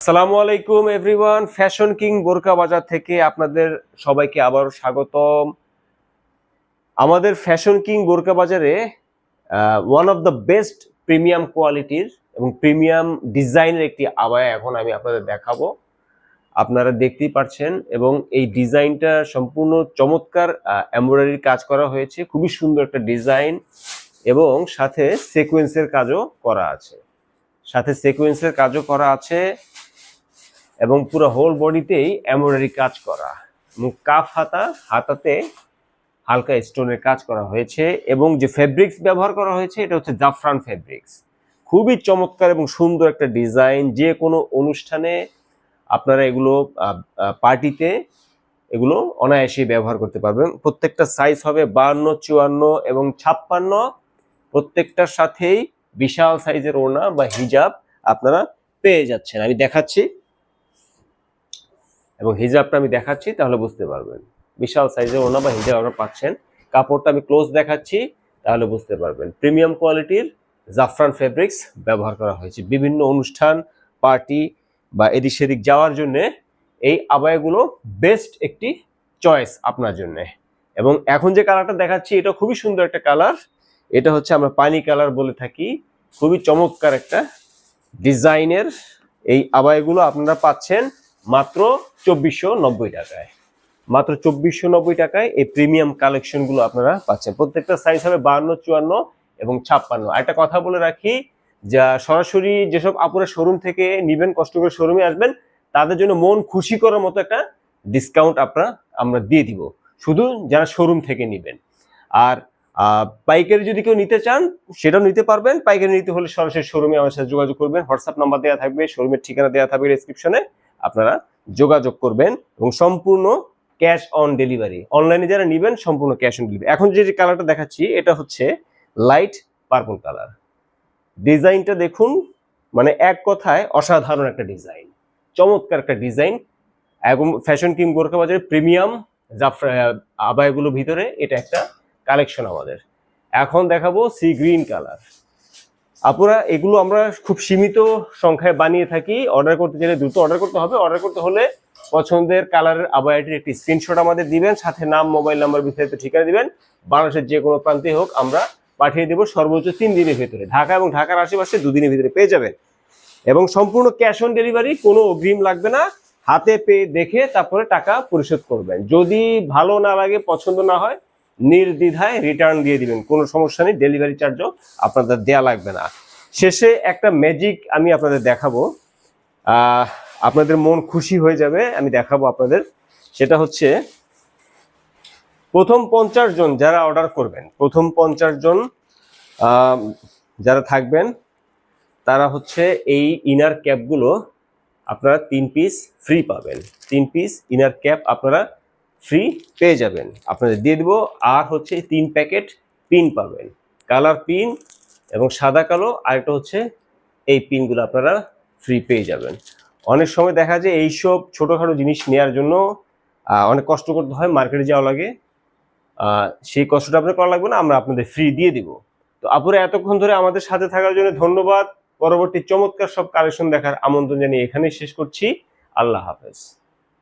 আসসালামু আলাইকুম everyone. Fashion king বোরকা বাজার থেকে আপনাদের সবাইকে আবারও স্বাগতম। আমাদের ফ্যাশন কিং বোরকা বাজারে one of the best premium কোয়ালিটির এবং প্রিমিয়াম ডিজাইনের একটি আবায়া এখন আমি আপনাদের দেখাবো। আপনারা দেখতেই পাচ্ছেন এবং এই ডিজাইনটা সম্পূর্ণ চমৎকার এমব্রয়ডারির কাজ করা হয়েছে। খুবই সুন্দর একটা ডিজাইন এবং সাথে সিকোয়েন্সের কাজও করা আছে। সাথে সিকোয়েন্সের কাজও করা আছে। এবং পুরো হোল বডিতেই এমব্রয়ডারি কাজ করা। এবং কাফ হাতা, হাতাতে হালকা স্টোনের কাজ করা হয়েছে এবং যে ফেব্রিক্স ব্যবহার করা হয়েছে, এটা হচ্ছে জাফরান ফেব্রিক্স খুবই চমৎকার এবং সুন্দর একটা ডিজাইন যে কোনো অনুষ্ঠানে আপনারা এগুলো পার্টিতে এগুলো অনায়াসে ব্যবহার করতে পারবেন। প্রত্যেকটা সাইজ হবে বাহান্ন, চুয়ান্ন এবং ছাপ্পান্ন। প্রত্যেকটার সাথেই বিশাল সাইজের ওড়না বা হিজাব আপনারা পেয়ে যাচ্ছেন। আমি দেখাচ্ছি। এবং হিজাবটা আমি দেখাচ্ছি, তাহলে বুঝতে পারবেন। বিশাল সাইজের ওনা বা হিজাব আপনারা পাচ্ছেন। কাপড়টা আমি ক্লোজ দেখাচ্ছি, তাহলে বুঝতে পারবেন। প্রিমিয়াম কোয়ালিটির জাফরান ফেব্রিক্স ব্যবহার করা হয়েছে। বিভিন্ন অনুষ্ঠান পার্টি বা এদিক সেদিক যাওয়ার জন্যে এই আবায়গুলো বেস্ট একটি চয়েস আপনার জন্যে। এবং এখন যে কালারটা দেখাচ্ছি, এটা খুবই সুন্দর একটা কালার এটা হচ্ছে আমরা পানি কালার বলে থাকি। খুবই চমৎকার একটা ডিজাইনের এই আবায়গুলো আপনারা পাচ্ছেন। মাত্র চব্বিশশো নব্বই টাকায়। মাত্র চব্বিশশো নব্বই টাকায় এই প্রিমিয়াম কালেকশনগুলো আপনারা পাচ্ছেন। প্রত্যেকটা সাইজ হবে বাহান্ন, চুয়ান্ন এবং ছাপ্পান্ন। একটা কথা বলে রাখি, যা সরাসরি যেসব আপুরা শোরুম থেকে নিবেন, কষ্ট করে শোরুমে আসবেন, তাদের জন্য মন খুশি করার মতো একটা ডিসকাউন্ট আপনারা, আমরা দিয়ে দিব। শুধু যারা শোরুম থেকে নিবেন। আর পাইকারি যদি কেউ নিতে চান, সেটাও নিতে পারবেন। পাইকারি নিতে হলে সরাসরি শোরুমে আমার সাথে যোগাযোগ করবেন। হোয়াটসঅ্যাপ নাম্বার দেওয়া থাকবে শোরুমের ঠিকানা দেওয়া থাকবে ডিসক্রিপশনে আপনারা যোগাযোগ করবেন এবং সম্পূর্ণ ক্যাশ অন ডেলিভারি। অনলাইনে যারা নেবেন, সম্পূর্ণ ক্যাশ অন ডেলিভারি। এখন যে কালারটা দেখাচ্ছি, এটা হচ্ছে লাইট পার্পল কালার। ডিজাইনটা দেখুন মানে এক কথায় অসাধারণ একটা ডিজাইন। চমৎকার একটা ডিজাইন। এবং ফ্যাশন কিং গোরখা বাজারের প্রিমিয়াম জাফরা আবায়গুলোর ভিতরে এটা একটা কালেকশন আমাদের। এখন দেখাবো সি গ্রিন কালার। আপুরা, এগুলো আমরা খুব সীমিত সংখ্যায় বানিয়ে থাকি। অর্ডার করতে চাইলে দ্রুত অর্ডার করতে হবে। অর্ডার করতে হলে পছন্দের কালারের আবায়াটির একটি স্ক্রিনশট আমাদের দিবেন, সাথে নাম মোবাইল নাম্বার বিস্তারিত ঠিকানা দিবেন। বাংলাদেশের যে কোনো প্রান্তে হোক আমরা পাঠিয়ে দেবো সর্বোচ্চ তিন দিনের ভেতরে। ঢাকা এবং ঢাকার আশেপাশে দুদিনের ভিতরে পেয়ে যাবেন। এবং সম্পূর্ণ ক্যাশ অন ডেলিভারি কোনো অগ্রিম লাগবে না। হাতে পেয়ে দেখে তারপরে টাকা পরিশোধ করবেন। যদি ভালো না লাগে, পছন্দ না হয় নির্দ্বিধায় রিটার্ন দিয়ে দিবেন। কোনো সমস্যা নেই ডেলিভারি চার্জও আপনাদের দেয়া লাগবে না। শেষে একটা ম্যাজিক আমি আপনাদের দেখাবো। আপনাদের মন খুশি হয়ে যাবে, আমি দেখাবো আপনাদের। সেটা হচ্ছে, প্রথম পঞ্চাশ জন যারা অর্ডার করবেন, প্রথম পঞ্চাশ জন যারা থাকবেন, তারা হচ্ছে এই ইনার ক্যাপগুলো আপনারা তিন পিস ফ্রি পাবেন। তিন পিস ইনার ক্যাপ আপনারা ফ্রি পেয়ে যাবেন। আপনাদের দিয়ে দেবো, আর হচ্ছে তিন প্যাকেট পিন পাবেন। কালার পিন এবং সাদা কালো, আরেকটা হচ্ছে এই পিনগুলো আপনারা ফ্রি পেয়ে যাবেন। অনেক সময় দেখা যায় এইসব ছোটোখাটো জিনিস নেওয়ার জন্য অনেক কষ্ট করতে হয়, মার্কেটে যাওয়া লাগে। সেই কষ্টটা আপনার করা লাগবে না, আমরা আপনাদের ফ্রি দিয়ে দিব। তো আপুরা এতক্ষণ ধরে আমাদের সাথে থাকার জন্য ধন্যবাদ। পরবর্তী চমৎকার সব কালেকশন দেখার আমন্ত্রণ জানিয়ে এখানেই শেষ করছি। আল্লাহ হাফেজ।